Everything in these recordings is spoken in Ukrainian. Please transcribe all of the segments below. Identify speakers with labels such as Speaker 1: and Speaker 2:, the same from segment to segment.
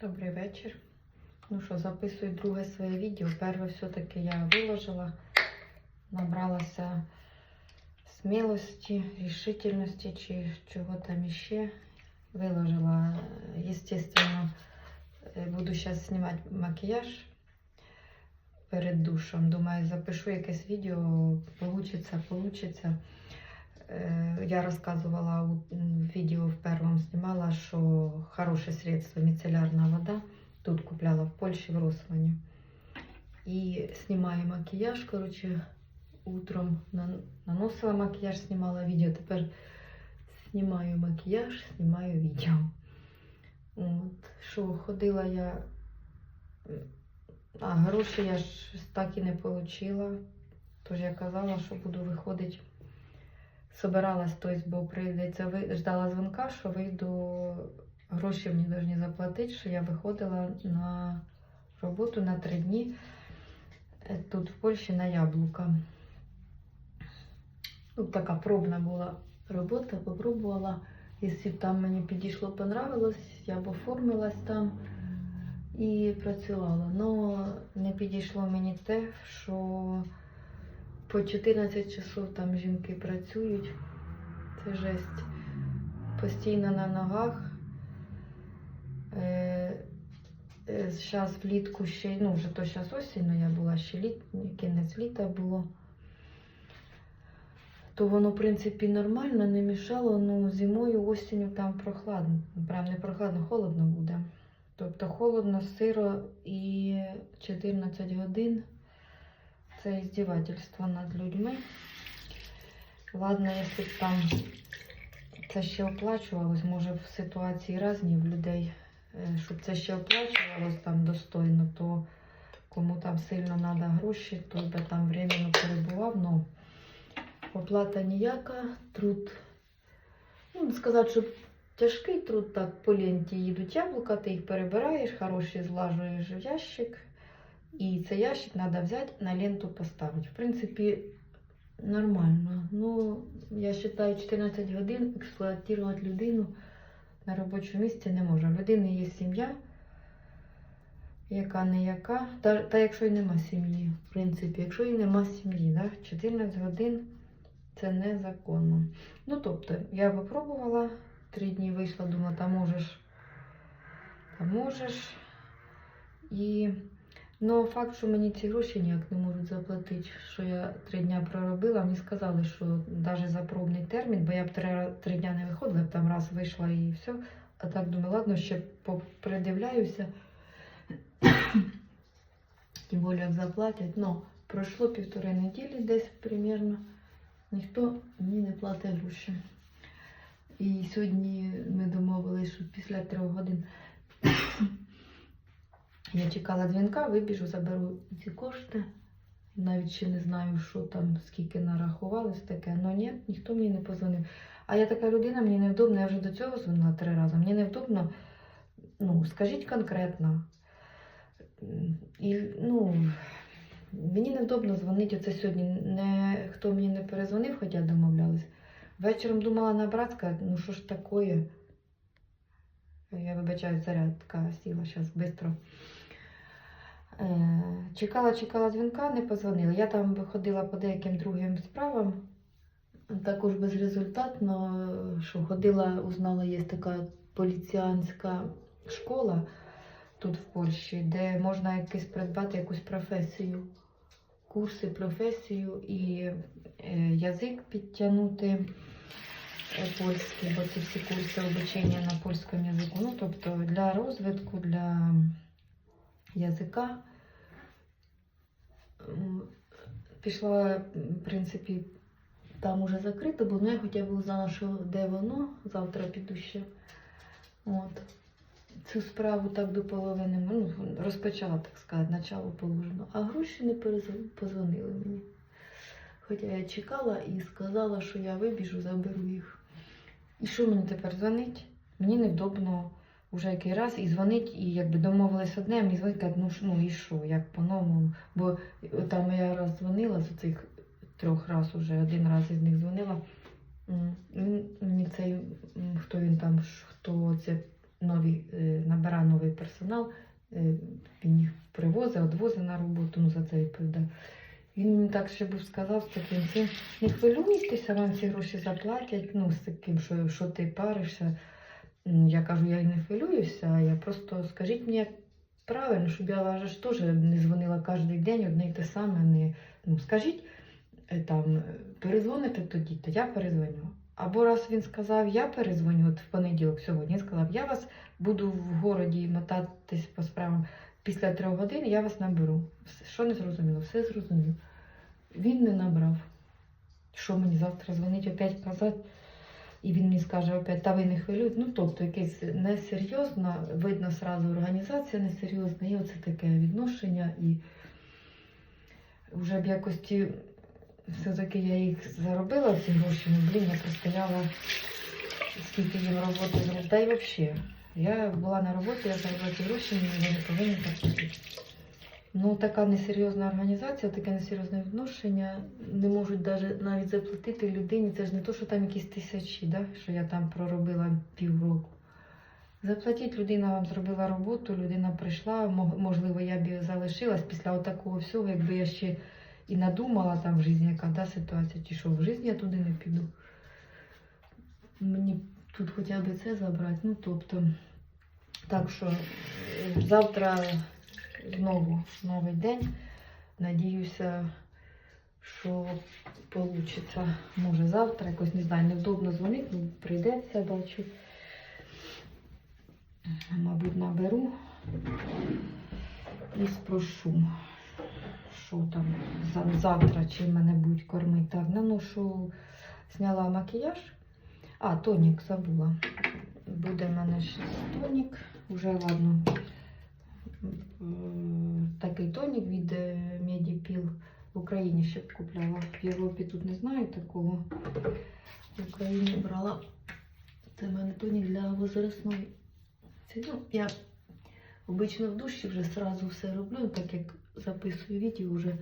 Speaker 1: Добрий вечір. Ну що, записую друге своє відео. Перше все-таки я виложила, набралася смілості, рішительності чи чого там іще. Виложила, естественно, е, буду зараз знімати макіяж перед душем. Думаю, запишу якесь відео, получиться, получиться. Е, Я розказувала у м, відео в першому знімала, що хороше средство міцелярна вода. Тут купляла в Польщі в Рослані. І знімаю макіяж. Коротше, утром наносила макіяж, знімала відео. Тепер знімаю макіяж, знімаю відео. От, що ходила я. А гроші я ж так і не отримала. Тож я казала, що буду виходити собиралась, тобто, бо прийдеться ви ждала дзвонка, що вийду, гроші мені повинні заплатити, що я виходила на роботу на три дні е, тут в Польщі на яблука. Ну, така пробна була робота, попробувала. Якщо там мені підійшло, понравилось, я б оформилась там і працювала. Но не підійшло мені те, що по 14 часов там жінки працюють. Це жесть. Постійно на ногах. Е, е, Зараз влітку ще, ну вже то зараз осінь, но я була ще літ, кінець літа було. То воно, в принципі, нормально, не мішало, ну зимою, осінню там прохладно. Прям не прохладно, холодно буде. Тобто холодно, сиро і 14 годин. Це іздівательство над людьми. Ладно, якщо б там це ще оплачувалось, може в ситуації різні в людей, щоб це ще оплачувалось там достойно, то кому там сильно треба гроші, то би там временно перебував. Ну, оплата ніяка, труд. Ну, сказати, що тяжкий труд, так по ленті їдуть яблука, ти їх перебираєш, хороші злажуєш в ящик. І цей ящик треба взяти на ленту поставити. В принципі, нормально. Ну, я вважаю, 14 годин експлуатувати людину на робочому місці не можна. В людини є сім'я, яка не яка. Та, та якщо й нема сім'ї, в принципі, якщо і нема сім'ї, да? 14 годин це незаконно. Ну, тобто, я випробувала, три дні вийшла, думала, та можеш, та можеш. І Ну, факт, що мені ці гроші ніяк не можуть заплатити, що я три дня проробила, мені сказали, що навіть за пробний термін, бо я б три, дня не виходила, б там раз вийшла і все. А так думаю, ладно, ще придивляюся. Тим більше як заплатять. Ну, пройшло півтори неділі десь примерно. Ніхто мені не платить гроші. І сьогодні ми домовилися, що після трьох годин я чекала дзвінка, вибіжу, заберу ці кошти. Навіть ще не знаю, що там, скільки нарахувалось таке. Ну ні, ніхто мені не позвонив. А я така людина, мені невдобно, я вже до цього дзвонила три рази. Мені невдобно, ну, скажіть конкретно. І, ну, мені невдобно дзвонити оце сьогодні. Не, хто мені не перезвонив, хоча домовлялись. Вечором думала набрати, сказати, ну що ж таке? Я вибачаю, зарядка сіла зараз швидко. Е, Чекала, чекала дзвінка, не позвонила. Я там ходила по деяким другим справам, також безрезультатно, що ходила, узнала, є така поліціянська школа тут в Польщі, де можна якось придбати якусь професію, курси, професію і е, язик підтягнути е, польський, бо ці всі курси обучення на польському язику. Ну, тобто для розвитку, для язика. Пішла, в принципі, там уже закрито, бо ну, я хоча б узнала, що де воно. Завтра піду ще. От. Цю справу так до половини ну, розпочала, так сказати, начало положено. А гроші не позвонили мені. Хоча я чекала і сказала, що я вибіжу, заберу їх. І що мені тепер дзвонить? Мені невдобно вже який раз і дзвонить, і якби домовились одне, мені дзвонить, кажуть, ну, ну і що, як по-новому. Бо там я раз дзвонила з цих трьох раз уже, один раз із них дзвонила. Мені цей, хто він там, хто це нові, е, набира новий персонал. Е, Він їх привозить, відвозить на роботу, ну за це відповідає. Він мені так ще був сказав з таким цим, не хвилюйтеся, вам ці гроші заплатять, ну, з таким, що, що ти паришся. Я кажу, я не хвилююся, я просто скажіть мені правильно, щоб я ж теж не дзвонила кожен день одне й те саме. Не, ну, скажіть, е, там, е, перезвоните тоді, то я перезвоню. Або раз він сказав, я перезвоню от в понеділок сьогодні, він сказав, я вас буду в городі мотатись по справам після трьох годин, я вас наберу. Що не зрозуміло, все зрозумів. Він не набрав. Що мені завтра дзвонить, опять казати, і він мені скаже опять, та ви не хвилюють. Ну, тобто, якесь несерйозно, видно сразу організація несерйозна, і оце таке відношення. І вже б якось ті, все-таки я їх заробила, ці гроші, ну, блін, я простояла, скільки їм роботи. Та й взагалі. Я була на роботі, я заробила ці гроші, мені вони повинні заплатити. Ну, така несерйозна організація, таке несерйозне відношення. Не можуть даже навіть заплатити людині. Це ж не то, що там якісь тисячі, да? що я там проробила півроку. Заплатіть, людина вам зробила роботу, людина прийшла, можливо, я б залишилась після такого всього, якби я ще і надумала там в житті, яка да, ситуація, чи що в житті я туди не піду. Мені тут хоча б це забрати. Ну, тобто, так що е, завтра знову новий день. Надіюся, що вийде. Може завтра, якось не знаю, невдобно дзвонити, ну, прийдеться, бачу. Мабуть, наберу і спрошу, що там завтра, чи мене будуть кормити. Так, наношу, зняла макіяж. А, тонік забула. Буде в мене ще тонік. Уже ладно. Такий тонік від е, Медіпіл в Україні ще купляла. В Європі тут не знаю такого. В Україні брала. Це в мене тонік для возрастної. Це, ну, я обично в душі вже сразу все роблю, так як записую відео вже.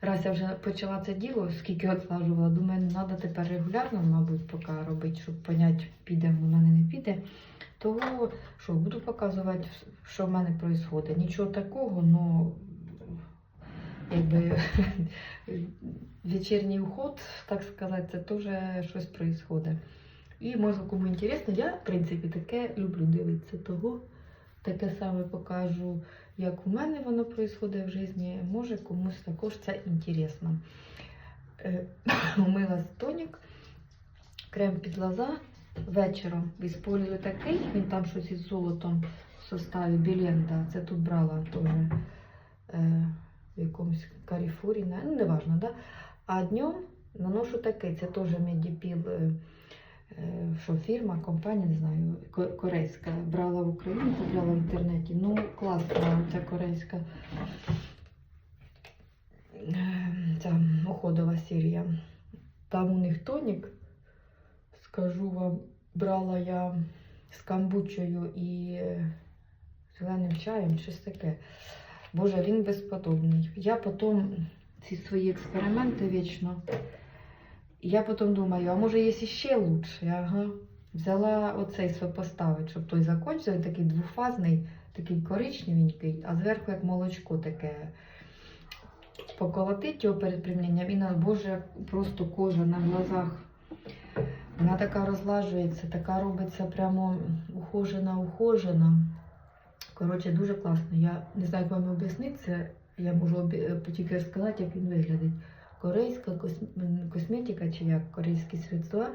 Speaker 1: Раз я вже почала це діло, скільки відлажувала, думаю, треба тепер регулярно, мабуть, поки робити, щоб поняти, піде воно не піде. Того, що буду показувати, що в мене відбувається. Нічого такого, ну якби вечірній уход, так сказати, це теж щось відбувається. І може кому інтересно, я в принципі таке люблю дивитися того. Таке саме покажу, як у мене воно відбувається в житті. Може комусь також це інтересно. Е, Умила тонік, крем під глаза. Вечором використовую такий, він там щось із золотом в составі Біленда. Це тут брала теж е, в якомусь каріфурі, не- ну неважно, да? А днем наношу такий, це теж Медіпіл, е, е, що фірма, компанія, не знаю, корейська. Брала в Україні, купляла в інтернеті. Ну, класна ця корейська е, ця уходова серія. Там у них тонік, скажу вам, брала я з камбучею і зеленим чаєм, щось таке. Боже, він безподобний. Я потім ці свої експерименти вічно. Я потім думаю, а може є ще лучше? Ага. Взяла оцей сопоставить, щоб той закончився, він такий двофазний, такий коричневенький, а зверху як молочко таке. Поколотить його перед приміненням і на Боже, просто кожа на глазах. Вона така розлажується, така робиться прямо ухожена, ухожена. Коротше, дуже класно. Я не знаю, як вам об'яснити це. Я можу тільки сказати, як він виглядить. Корейська косметика, чи як корейські средства,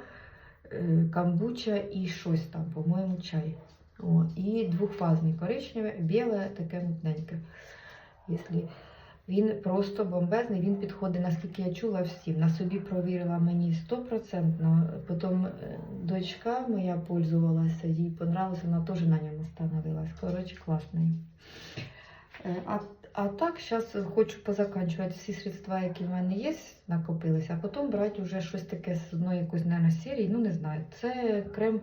Speaker 1: е, камбуча і щось там, по-моєму, чай. О, і двохфазний коричневе, біле, таке мутненьке. Якщо він просто бомбезний, він підходить, наскільки я чула, всім. На собі провірила мені стопроцентно. Потім е, дочка моя пользувалася, їй понравилося, вона теж на ньому становилась. Коротше, класний. Е, А, а так, зараз хочу позаканчувати всі средства, які в мене є, накопилися, а потім брати вже щось таке з одної якоїсь, наверное, серії, ну не знаю. Це крем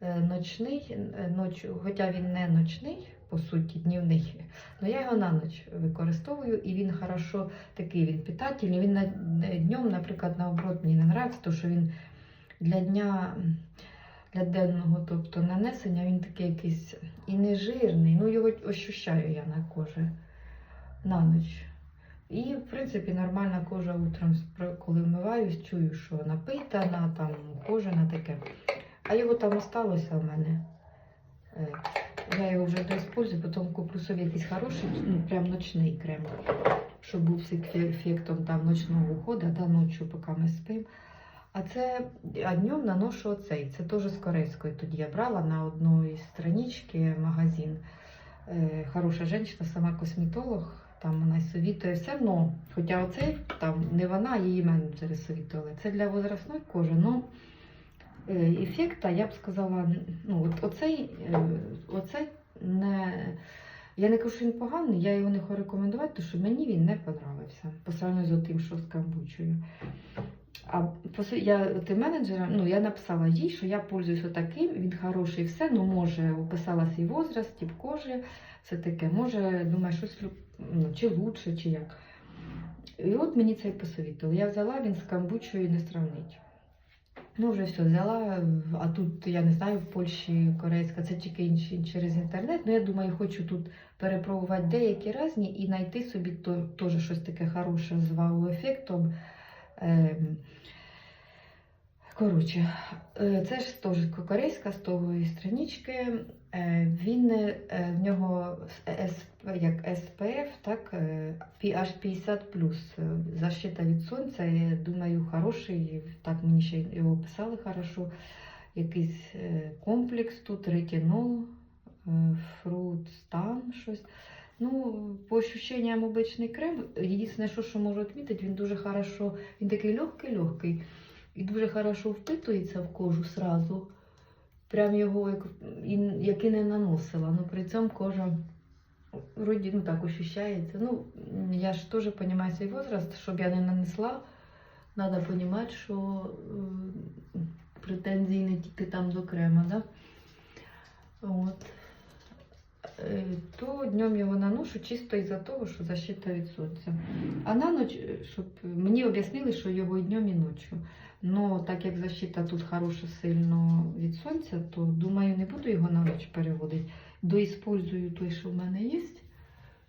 Speaker 1: е, ночний, ноч, хоча він не ночний, по суті, днівний. але я його на ніч використовую і він хорошо такий він питательний. Він на, днем, наприклад, наоборот, мені не подобається, тому що він для дня для денного, тобто нанесення, він такий якийсь і не жирний. Ну, його ощущаю я на кожі на ніч. І, в принципі, нормальна кожа утром, коли вмиваюсь, чую, що напитана, там ухожена таке. А його там осталося в мене. Е, Я його вже доіспользую, потім куплю собі якийсь хороший, ну, прям ночний крем, щоб був ефектом там ночного уходу, да, ночі, поки ми спимо. А це а днем наношу оцей. Це теж з корейської. Тоді я брала на одної странички магазин. Е, хороша жінка, сама косметолог, там вона совітує все одно. Хоча оцей там не вона, її менеджери совітували. Це для возрастної кожи. Ну, ефекта, я б сказала, ну, от оцей, е, оцей не. Я не кажу, що він поганий, я його не хочу рекомендувати, тому що мені він не подобався по з тим, що з камбучою. А я от і менеджерам, ну я написала їй, що я пользуюсь таким, він хороший, все, ну може, описала свій возраст, тип кожи, все таке, може, думаю, щось ну, чи лучше, чи як. І от мені це і. Я взяла, він з камбучою не сравнить. Ну, вже все взяла, а тут, я не знаю, в Польщі корейська, це тільки інші через інтернет. Ну, я думаю, хочу тут перепробувати деякі різні і знайти собі теж щось таке хороше з вау-ефектом. Ем, Коротше, е, це ж теж корейська з того странички. Е, Він е, в нього с- як SPF, так, е, аж 50 защита від сонця. Я думаю, хороший. Так мені ще його писали хорошо. Якийсь е, комплекс тут, ретинол, е, фрут стан, щось. Ну, по ощущениям обичний крем. Єдине, що, що можу відмітити, він дуже хорошо, він такий легкий-легкий. І дуже хорошо впитується в кожу сразу. Прям його як, і, не наносила. Ну при цьому кожа вроді ну так ощущається. Ну, я ж теж розумію свій возраст, щоб я не нанесла. Треба розуміти, що е, претензії не тільки там до да? От. Е, То днем його наношу чисто із-за того, що защита від сонця. А на ніч, е, щоб мені об'яснили, що його і днем, і ночі. Но так як защита тут хороша сильно від сонця, то думаю, не буду його на ніч переводити. Доіспользую той, що в мене є.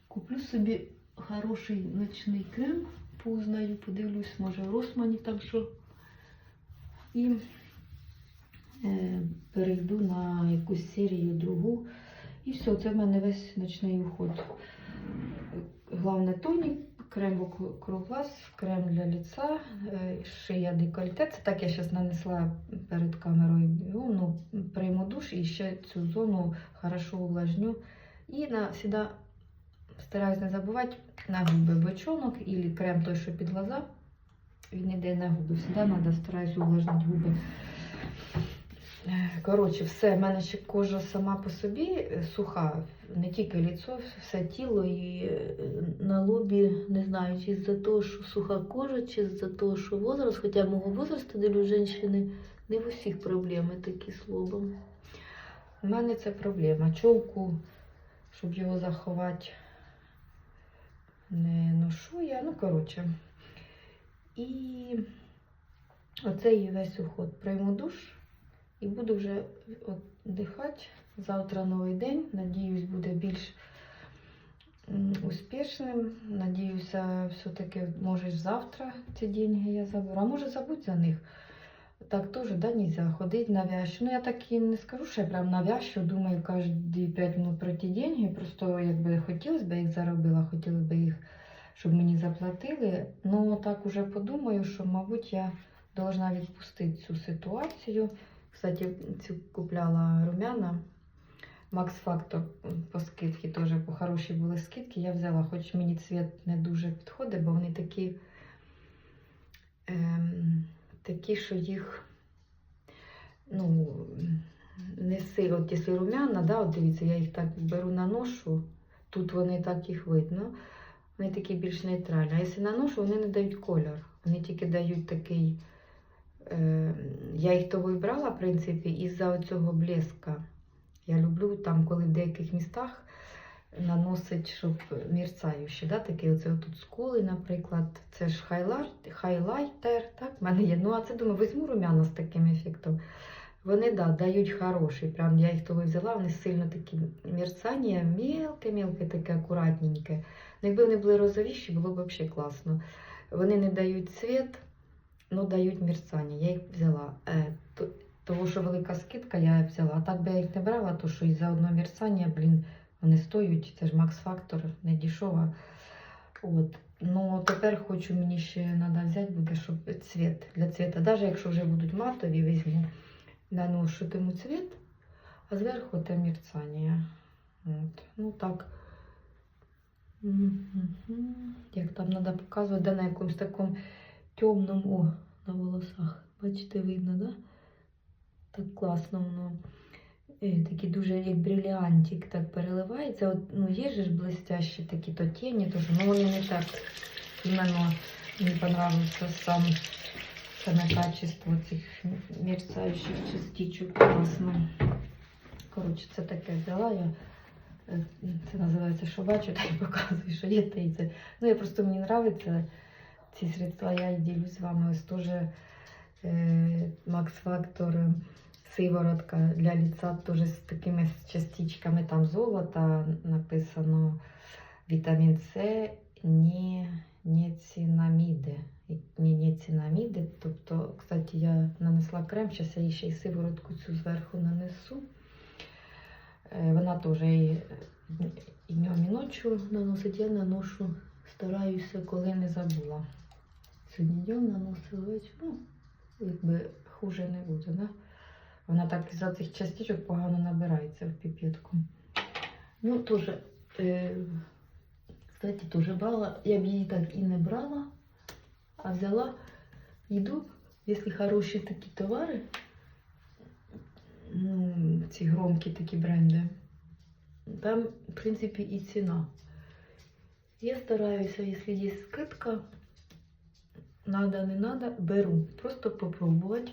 Speaker 1: Куплю собі хороший ночний крем, познаю, подивлюсь, може Росмані там що. І е, перейду на якусь серію другу. І все, це в мене весь ночний уход. Головне тонік, крем вокруг глаз, крем для лица, е, шия декольте. Це так я зараз нанесла перед камерою. Ну, прийму душ і ще цю зону хорошо увлажню. І на, сюди стараюсь не забувати на губи бочонок і крем той, що під глаза. Він йде на губи. Всегда треба стараюсь увлажнити губи. Е, Коротше, все, в мене ще кожа сама по собі е, суха, не тільки ліцо, все тіло і е, на лобі, не знаю, чи з-за того, що суха кожа, чи з-за того, що возраст, хоча мого возрасту дивлю жінки, не в усіх проблеми такі з. У мене це проблема. Чолку, щоб його заховати, не ношу я, ну коротше. І оцей весь уход прийму душ. І буду вже віддихати. Завтра новий день. Надіюсь, буде більш успішним. Надіюся, все-таки, може, завтра ці деньги я заберу. А може забудь за них. Так теж, да, нельзя ходити навязчиво. Ну, я так і не скажу, що я прям навязчиво думаю кожні 5 минут про ті деньги. Просто якби хотілося б їх заробила, хотілося б їх, щоб мені заплатили. Ну, так уже подумаю, що, мабуть, я должна відпустити цю ситуацію. Кстати, цю купляла румяна. Макс Фактор по скидці теж по хорошій були скидки. Я взяла, хоч мені цвіт не дуже підходить, бо вони такі, ем, такі, що їх ну, не сильно, от якщо румяна, да, от дивіться, я їх так беру наношу, тут вони так їх видно. Вони такі більш нейтральні. А якщо наношу, вони не дають кольор. Вони тільки дають такий. Е, я їх того і брала, в принципі, із-за цього блеска. Я люблю там, коли в деяких містах наносить, щоб мерцаючи, да, такі оце тут скули, наприклад, це ж хайлайт, хайлайтер, так, в мене є. Ну, а це думаю, візьму румяна з таким ефектом. Вони да, дають хороший. Прям я їх того взяла, вони сильно такі мерцання, мілке-мілке, таке акуратненьке. Ну, Якби вони були розовіші, було б взагалі класно. Вони не дають цвіт, але дають мерцання. Я їх взяла. Е, то, того, що велика скидка, я взяла. А так би я їх не брала, то що із-за одного мерцання, блін, вони стоять. Це ж Макс Фактор, не дешево. От. Ну, тепер хочу, мені ще треба взяти буде, щоб цвіт для цвіта. Навіть якщо вже будуть матові, візьму, наношитиму цвіт, а зверху те мерцання. От. Ну так. Як там треба показувати, де на якомусь такому темному на волосах. Бачите, видно, да? Так класно воно. Е, Такі дуже як бриліантик так переливається. От, ну, є ж блестящі такі то тіні, то, ну вони не так іменно мені понравився сам саме качество цих мерцаючих частичок класно. Коротше, це таке взяла я. Е, Це називається що бачу, та й показую, що є те і це. Ну, я просто мені подобається ці средства, я і ділюсь з вами. Ось теж е, Max Factor сиворотка для лица теж з такими частичками там золота написано вітамін С, ні, ніцинаміди. Ні, ніцинаміди. Тобто, кстати, я нанесла крем, зараз я ще й сиворотку цю зверху нанесу. Е, Вона теж і днем, і ночі наносить. Я наношу, стараюся, коли не забула. Сьогодні днем наносила вечір, ну, якби хуже не буде, да? Вона так за цих частичок погано набирається в піпетку. Ну, теж, е, кстати, теж брала. Я б її так і не брала, а взяла, йду, якщо хороші такі товари, ну, ці громкі такі бренди, там, в принципі, і ціна. Я стараюся, якщо є скидка, надо, не надо, беру. Просто попробувати.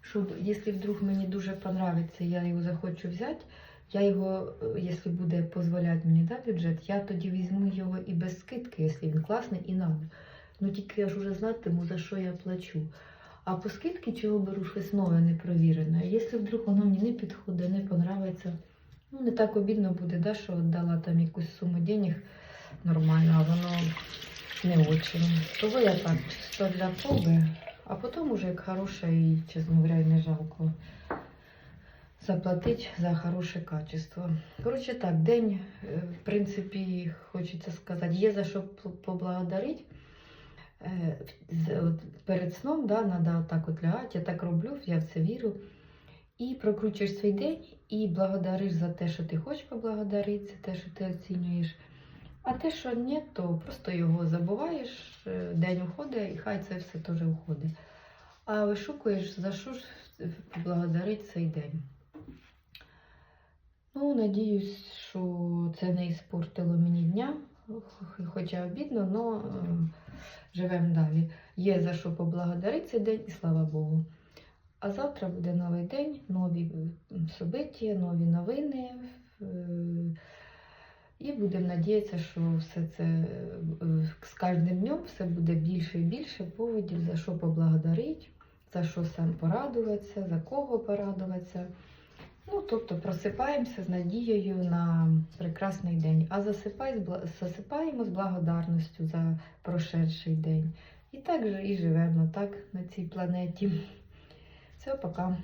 Speaker 1: Щоб, якщо вдруг мені дуже понравиться, я його захочу взяти, я його, е, якщо буде дозволяти мені да, бюджет, я тоді візьму його і без скидки, якщо він класний і надо. Ну тільки я ж уже знатиму, за що я плачу. А по скидки чого беру щось нове, непровірене. Якщо вдруг воно мені не підходить, не понравиться, ну не так обідно буде, да, що дала там якусь суму денег нормально, а воно не очень. Того я так чисто для проби, а потім уже як хороше і, чесно говоря, не жалко заплатити за хороше качество. Коротше так, день, е, в принципі, хочеться сказати, є за що поблагодарити. Е, Перед сном да, треба так от лягати, я так роблю, я в це вірю. І прокручуєш свій день і благодариш за те, що ти хочеш поблагодарити, за те, що ти оцінюєш. А те, що ні, то просто його забуваєш, е, день уходить, і хай це все теж уходить. А вишукуєш, за що ж поблагодарити цей день. Ну, надіюсь, що це не іспортило мені дня, хоча обідно, але живемо далі. Є за що поблагодарити цей день, і слава Богу. А завтра буде новий день, нові м, собиття, нові новини. е, І будемо надіятися, що все це е, з кожним днем все буде більше і більше поводів, за що поблагодарити, за що сам порадуватися, за кого порадуватися. Ну, тобто просипаємося з надією на прекрасний день, а засипаємо з благодарністю за прошедший день. І так же і живемо так на цій планеті. Все, пока.